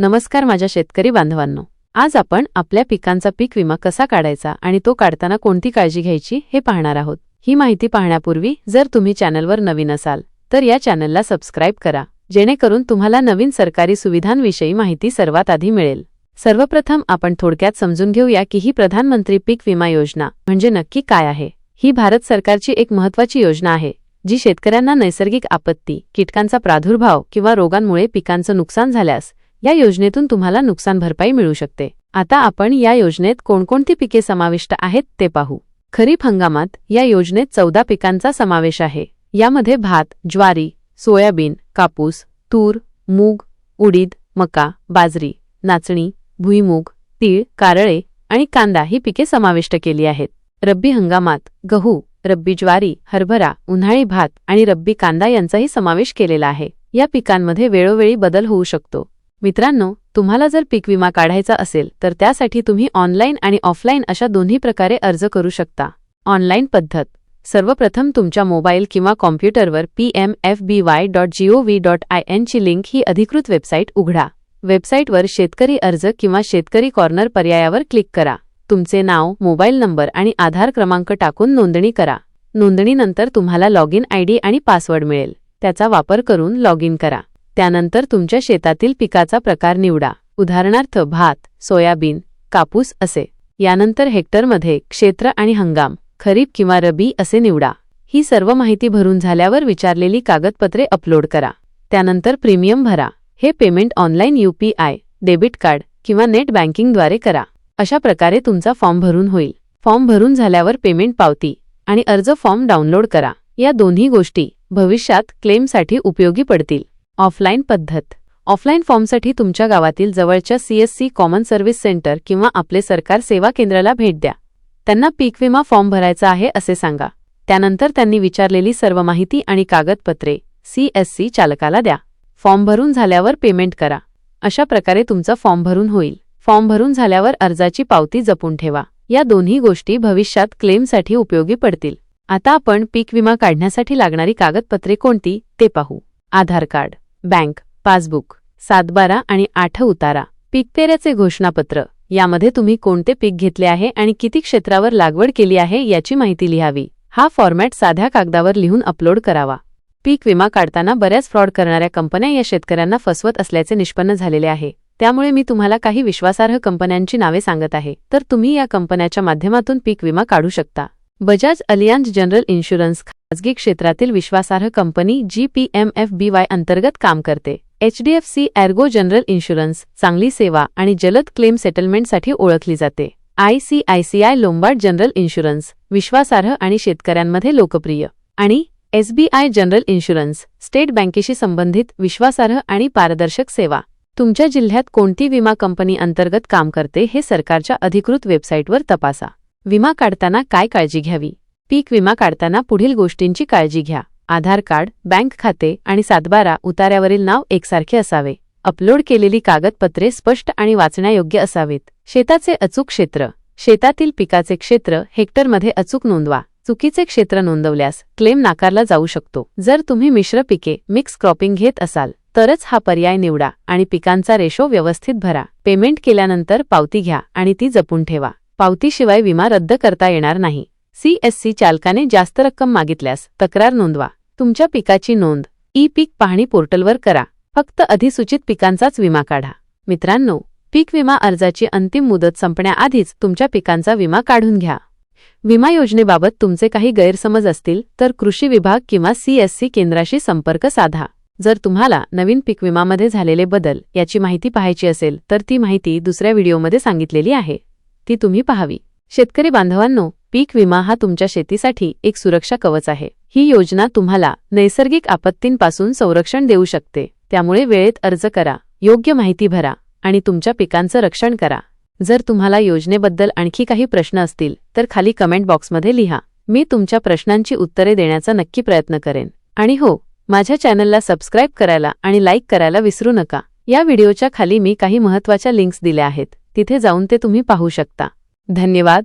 नमस्कार माझ्या शेतकरी बांधवांनो. आज आपण आपल्या पिकांचा पीक विमा कसा काढायचा आणि तो काढताना कोणती काळजी घ्यायची हे पाहणार आहोत. ही माहिती पाहण्यापूर्वी जर तुम्ही चॅनलवर नवीन असाल तर या चॅनलला सबस्क्राईब करा जेणेकरून तुम्हाला नवीन सरकारी सुविधांविषयी माहिती सर्वात आधी मिळेल. सर्वप्रथम आपण थोडक्यात समजून घेऊया की ही प्रधानमंत्री पीक विमा योजना म्हणजे नक्की काय आहे. ही भारत सरकारची एक महत्वाची योजना आहे जी शेतकऱ्यांना नैसर्गिक आपत्ती कीटकांचा प्रादुर्भाव किंवा रोगांमुळे पिकांचं नुकसान झाल्यास या योजनेतून तुम्हाला नुकसान भरपाई मिळू शकते. आता आपण या योजनेत कोणकोणती पिके समाविष्ट आहेत ते पाहू. खरीप हंगामात या योजनेत चौदा पिकांचा समावेश आहे. यामध्ये भात ज्वारी सोयाबीन कापूस तूर मूग उडीद मका बाजरी नाचणी भुईमूग तीळ कारळे आणि कांदा ही पिके समाविष्ट केली आहेत. रब्बी हंगामात गहू रब्बी ज्वारी हरभरा उन्हाळी भात आणि रब्बी कांदा यांचाही समावेश केलेला आहे. या पिकांमध्ये वेळोवेळी बदल होऊ शकतो. मित्रांनो तुम्हाला जर पीक विमा काढायचा असेल तर त्यासाठी तुम्ही ऑनलाईन आणि ऑफलाईन अशा दोन्ही प्रकारे अर्ज करू शकता. ऑनलाईन पद्धत. सर्वप्रथम तुमच्या मोबाईल किंवा कॉम्प्युटरवर P M F B Y dot gov dot I एनची link ही अधिकृत वेबसाईट उघडा. वेबसाईटवर शेतकरी अर्ज किंवा शेतकरी कॉर्नर पर्यायावर क्लिक करा. तुमचे नाव मोबाईल नंबर आणि आधार क्रमांक टाकून नोंदणी करा. नोंदणीनंतर तुम्हाला लॉग इन आयडी आणि पासवर्ड मिळेल. त्याचा वापर करून लॉग इन करा. त्यानंतर तुमच्या शेतातील पिकाचा प्रकार निवडा. उदाहरणार्थ भात सोयाबीन कापूस असे. यानंतर हेक्टरमध्ये क्षेत्र आणि हंगाम खरीप किंवा रबी असे निवडा. ही सर्व माहिती भरून झाल्यावर विचारलेली कागदपत्रे अपलोड करा. त्यानंतर प्रीमियम भरा. हे payment online UPI debit card किंवा नेट बँकिंगद्वारे करा. अशा प्रकारे तुमचा फॉर्म भरून होईल. फॉर्म भरून झाल्यावर पेमेंट पावती आणि अर्ज फॉर्म डाउनलोड करा. या दोन्ही गोष्टी भविष्यात क्लेमसाठी उपयोगी पडतील. ऑफलाईन पद्धत. ऑफलाईन फॉर्मसाठी तुमच्या गावातील जवळच्या सीएससी कॉमन सर्व्हिस सेंटर किंवा आपले सरकार सेवा केंद्राला भेट द्या. त्यांना पीक विमा फॉर्म भरायचा आहे असे सांगा. त्यानंतर त्यांनी विचारलेली सर्व माहिती आणि कागदपत्रे सीएससी चालकाला द्या. फॉर्म भरून झाल्यावर पेमेंट करा. अशा प्रकारे तुमचा फॉर्म भरून होईल. फॉर्म भरून झाल्यावर अर्जाची पावती जपून ठेवा. या दोन्ही गोष्टी भविष्यात क्लेमसाठी उपयोगी पडतील. आता आपण पीक विमा काढण्यासाठी लागणारी कागदपत्रे कोणती ते पाहू. आधार कार्ड. बँक पासबुक सातबारा आणि आठ उतारा. पीक पेऱ्याचे घोषणापत्र. यामध्ये तुम्ही कोणते पीक घेतले आहे आणि किती क्षेत्रावर लागवड केली आहे याची माहिती लिहावी. हा फॉर्मॅट साध्या कागदावर लिहून अपलोड करावा. पीक विमा काढताना बऱ्याच फ्रॉड करणाऱ्या कंपन्या या शेतकऱ्यांना फसवत असल्याचे निष्पन्न झालेले आहे. त्यामुळे मी तुम्हाला काही विश्वासार्ह कंपन्यांची नावे सांगत आहे. तर तुम्ही या कंपन्याच्या माध्यमातून पीक विमा काढू शकता. बजाज अलियांज जनरल इन्शुरन्स खाजगी क्षेत्रातील विश्वासार्ह कंपनी जी P M F B Y अंतर्गत काम करते. एचडीएफसी एर्गो जनरल इन्शुरन्स चांगली सेवा आणि जलद क्लेम सेटलमेंटसाठी ओळखली जाते. आयसीआयसीआय लोंबार्ड जनरल इन्शुरन्स विश्वासार्ह आणि शेतकऱ्यांमध्ये लोकप्रिय. आणि एसबीआय जनरल इन्शुरन्स स्टेट बँकेशी संबंधित विश्वासार्ह आणि पारदर्शक सेवा. तुमच्या जिल्ह्यात कोणती विमा कंपनी अंतर्गत काम करते हे सरकारच्या अधिकृत वेबसाईटवर तपासा. विमा काढताना काय काळजी घ्यावी? पीक विमा काढताना पुढील गोष्टींची काळजी घ्या. आधार कार्ड बँक खाते आणि सातबारा उतार्यावरील नाव एकसारखे असावे. अपलोड केलेली कागदपत्रे स्पष्ट आणि वाचण्यायोग्य असावेत. शेताचे अचूक क्षेत्र. शेतातील पिकाचे क्षेत्र हेक्टरमध्ये अचूक नोंदवा. चुकीचे क्षेत्र नोंदवल्यास क्लेम नाकारला जाऊ शकतो. जर तुम्ही मिश्र पिके मिक्स क्रॉपिंग घेत असाल तरच हा पर्याय निवडा आणि पिकांचा रेशो व्यवस्थित भरा. पेमेंट केल्यानंतर पावती घ्या आणि ती जपून ठेवा. पावतीशिवाय विमा रद्द करता येणार नाही. सीएससी चालकाने जास्त रक्कम मागितल्यास तक्रार नोंदवा. तुमच्या पिकाची नोंद. ई पीक पाहणी पोर्टलवर करा. फक्त अधिसूचित पिकांचाच विमा काढा. मित्रांनो पीक विमा अर्जाची अंतिम मुदत संपण्याआधीच तुमच्या पिकांचा विमा काढून घ्या. विमा योजनेबाबत तुमचे काही गैरसमज असतील तर कृषी विभाग किंवा सीएससी केंद्राशी संपर्क साधा. जर तुम्हाला नवीन पीक विमामध्ये झालेले बदल याची माहिती पाहायची असेल तर ती माहिती दुसऱ्या व्हिडिओमध्ये सांगितलेली आहे. ती तुम्ही पाहावी. शेतकरी बांधवांनो पीक विमा हा तुमच्या शेतीसाठी एक सुरक्षा कवच आहे. ही योजना तुम्हाला नैसर्गिक आपत्तींपासून संरक्षण देऊ शकते. त्यामुळे वेळेत अर्ज करा योग्य माहिती भरा आणि तुमच्या पिकांचं रक्षण करा. जर तुम्हाला योजनेबद्दल आणखी काही प्रश्न असतील तर खाली कमेंट बॉक्समध्ये लिहा. मी तुमच्या प्रश्नांची उत्तरे देण्याचा नक्की प्रयत्न करेन. आणि हो माझ्या चॅनलला सबस्क्राईब करायला आणि लाईक करायला विसरू नका. या व्हिडिओच्या खाली मी काही महत्त्वाच्या लिंक्स दिल्या आहेत. तिथे जाऊन ते तुम्ही पाहू शकता. धन्यवाद.